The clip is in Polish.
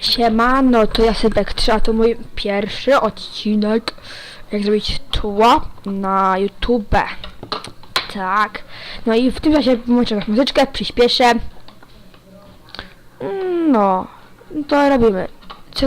Siemano, to ja Sybek tak 3, a to mój pierwszy odcinek jak zrobić tło na YouTube. Tak. No i w tym czasie włączę jakąś muzyczkę, przyspieszę. Mm, no, to robimy. Co?